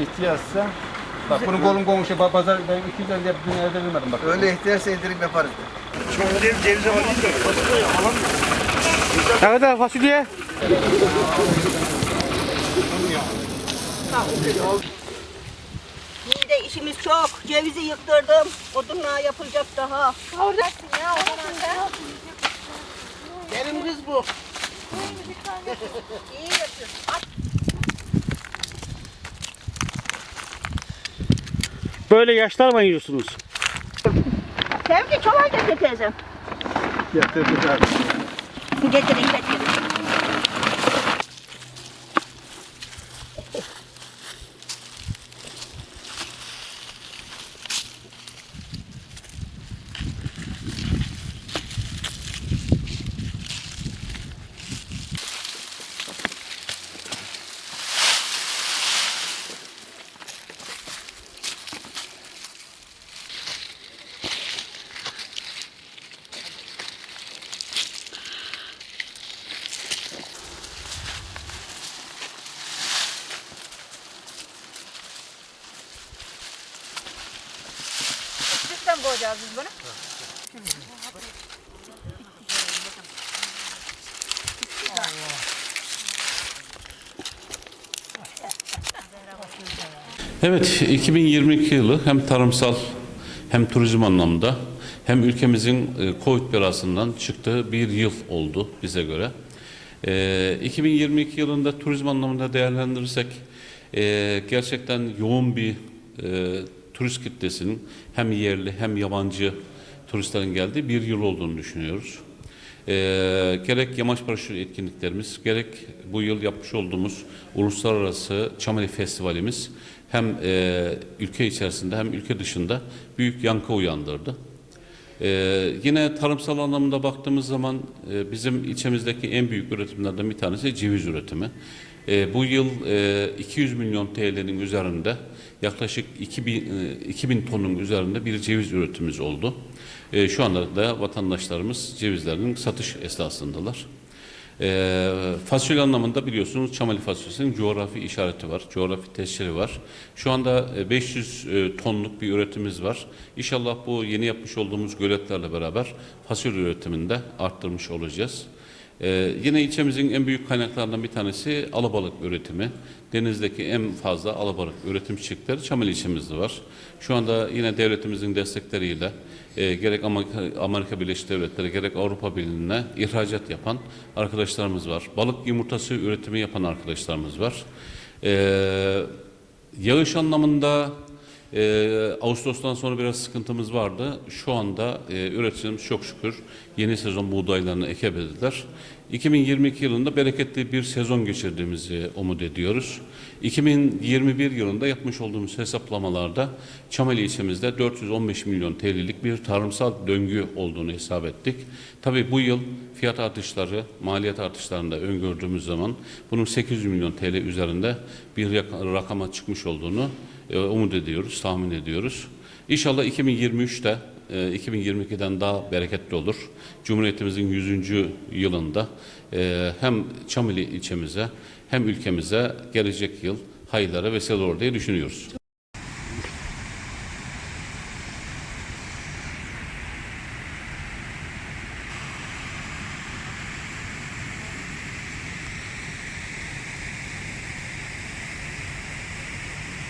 İhtiyaçsa bak bunun kolun komşu pazar ben 250 yap dünyaya verilmedim bak. Öyle ihtiyaçsa indirim yaparız. Ne kadar fasulye? İyi de işimiz çok. Cevizi yıktırdım. Odunla yapılacak daha. Oradasın ya oradasın. Benim kız bu. İyi yapıyor. Böyle yaşlar mı yiyorsunuz? Sevgi çoban getir teyzem. Getirdik abi. Getirin getirin. Koyacağız biz bunu. Evet, 2022 yılı hem tarımsal hem turizm anlamında hem ülkemizin e, Covid belasından çıktığı bir yıl oldu bize göre. E, 2022 yılında turizm anlamında değerlendirirsek e, gerçekten yoğun bir e, turist kitlesinin hem yerli hem yabancı turistlerin geldiği bir yıl olduğunu düşünüyoruz. Ee, gerek yamaç paraşütü etkinliklerimiz, gerek bu yıl yapmış olduğumuz uluslararası Çameli Festivalimiz hem e, ülke içerisinde hem ülke dışında büyük yankı uyandırdı. Ee, yine tarımsal anlamda baktığımız zaman e, bizim ilçemizdeki en büyük üretimlerden bir tanesi ceviz üretimi. E, bu yıl e, 200 milyon TL'nin üzerinde yaklaşık 2000, e, 2000 tonun üzerinde bir ceviz üretimimiz oldu. E, şu anda da vatandaşlarımız cevizlerinin satış esnasındalar. E, fasulye anlamında biliyorsunuz Çamali fasulyesinin coğrafi işareti var, coğrafi tescili var. Şu anda e, 500 e, tonluk bir üretimimiz var. İnşallah bu yeni yapmış olduğumuz göletlerle beraber fasulye üretiminde arttırmış olacağız. Ee, yine ilçemizin en büyük kaynaklarından bir tanesi alabalık üretimi. Denizdeki en fazla alabalık üretim çiftlikleri Çameli ilçemizde var. Şu anda yine devletimizin destekleriyle e, gerek Amerika, Amerika Birleşik Devletleri gerek Avrupa Birliği'ne ihracat yapan arkadaşlarımız var. Balık yumurtası üretimi yapan arkadaşlarımız var. Ee, yağış anlamında ee, Ağustos'tan sonra biraz sıkıntımız vardı. Şu anda e, üreticilerimiz çok şükür yeni sezon buğdaylarını ekebildiler. 2022 yılında bereketli bir sezon geçirdiğimizi umut ediyoruz. 2021 yılında yapmış olduğumuz hesaplamalarda Çameli ilçemizde 415 milyon TL'lik bir tarımsal döngü olduğunu hesap ettik. Tabii bu yıl fiyat artışları, maliyet artışlarını da öngördüğümüz zaman bunun 800 milyon TL üzerinde bir rakama çıkmış olduğunu e, umut ediyoruz, tahmin ediyoruz. İnşallah 2023'te e, 2022'den daha bereketli olur. Cumhuriyetimizin 100. yılında e, hem Çameli ilçemize hem ülkemize gelecek yıl hayırlara vesile olur diye düşünüyoruz.